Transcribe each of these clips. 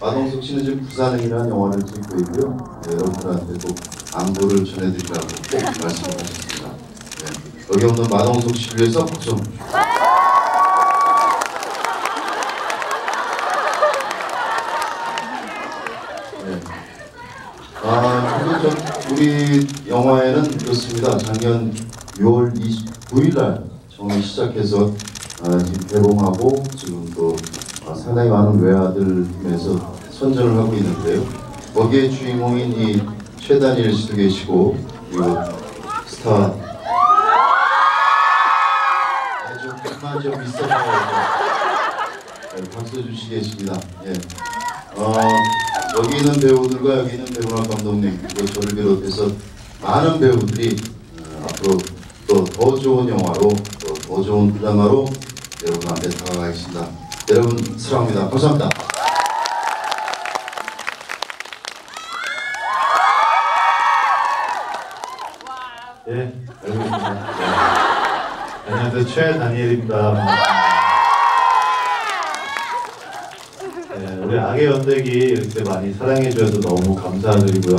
마동석 씨는 지금 부산행이라는 영화를 찍고 있고요. 네, 여러분들한테 꼭 안부를 전해드리라고 꼭 말씀하셨습니다. 네, 여기 없는 마동석 씨를 위해서 박수 한번 주세요. 네. 아, 우리 영화에는 그렇습니다. 작년 6월 29일 날 처음 시작해서 아, 지금 개봉하고 지금 또 아, 상당히 많은 외아들 중에서 선전을 하고 있는데요. 거기에 주인공인 이 최다니엘 씨도 계시고 그리고 스타 아주 끝만 좀 있어봐요. 네, 박수 주시겠습니다. 예. 어, 여기 있는 배우들과 여기 있는 배우나 감독님 그리고 저를 비롯해서 많은 배우들이 어, 앞으로 또 더 좋은 영화로 또 더 좋은 드라마로 여러분한테 다가가겠습니다. 여러분 사랑합니다. 감사합니다. 예. 네. 안녕하세요. 최다니엘입니다. 네, 우리 악의 연대기 이렇게 많이 사랑해 주셔서 너무 감사드리고요.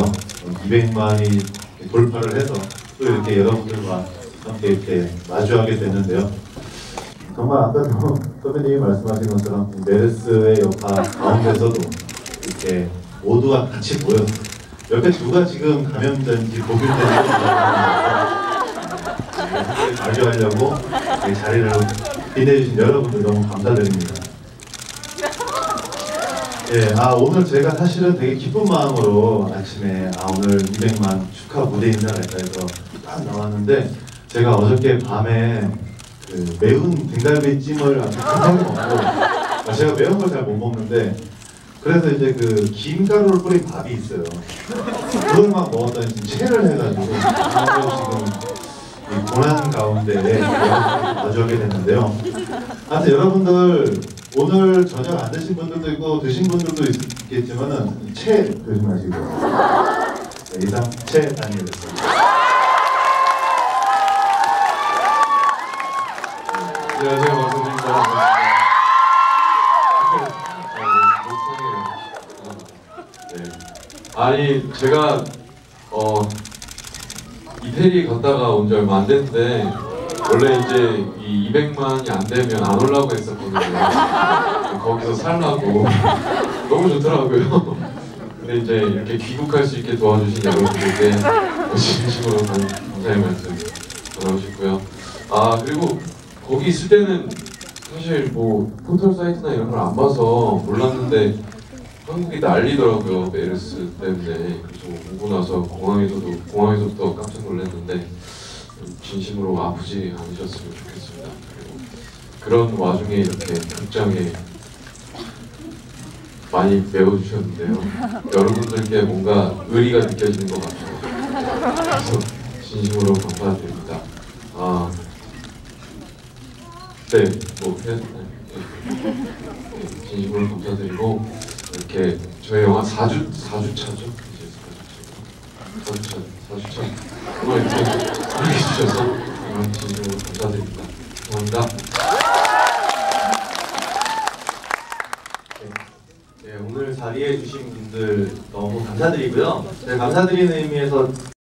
200만이 돌파를 해서 또 이렇게 여러분들과 함께 이렇게 마주하게 됐는데요. 정말 아까도 선배님이 말씀하신 것처럼 이 메르스의 여파 가운데서도 이렇게 모두가 같이 모여서 옆에 누가 지금 감염된지 고민되는 마주하려고 이 자리를 빛내주신 여러분들 너무 감사드립니다. 예, 아 오늘 제가 사실은 되게 기쁜 마음으로 아침에 아 오늘 200만 축하 무대 인사할까 해서 딱 나왔는데 제가 어저께 밤에 그 매운 등갈비 찜을 아주 급하게 먹고 아, 제가 매운 걸 잘 못 먹는데 그래서 이제 그 김가루를 뿌린 밥이 있어요. 그걸 막 먹었더니 지금 체를 해가지고 지금 이 고난 가운데 마주하게 됐는데요. 하여튼 여러분들 오늘 저녁 안 드신 분들도 있고 드신 분들도 있겠지만은 채 조심하시고 네, 이상 채 다니겠습니다. 안녕하세요, 박수진입니다. 네. 아니 제가 어 이태리 갔다가 온 지 얼마 안 됐는데 원래 이제 이 200만이 안 되면 안 오려고 했었거든요. 거기서 살라고 너무 좋더라고요. 근데 이제 이렇게 귀국할 수 있게 도와주신 여러분들께 진심으로 감- 감사의 말씀 전하고 싶고요. 아 그리고 거기 있을 때는 사실 뭐 포털 사이트나 이런 걸 안 봐서 몰랐는데 한국이 난리더라고요 메르스 때문에 그래서 오고 나서 공항에서도 공항에서부터 깜짝 놀랐는데 좀 진심으로 아프지 않으셨으면 좋겠습니다. 그리고 그런 와중에 이렇게 극장에 많이 배워주셨는데요. 여러분들께 뭔가 의리가 느껴지는 것 같아요. 그래서 진심으로 감사드립니다. 아, 네, 뭐 해, 네, 네, 진심으로 감사드리고 이렇게 저희 영화 4주 4주차죠 이제 4주차 4주차 4주차 그걸 이렇게 이렇게 주셔서 정말 진심으로 감사드립니다. 감사합니다. 네, 오늘 자리해 주신 분들 너무 감사드리고요. 네, 감사드리는 의미에서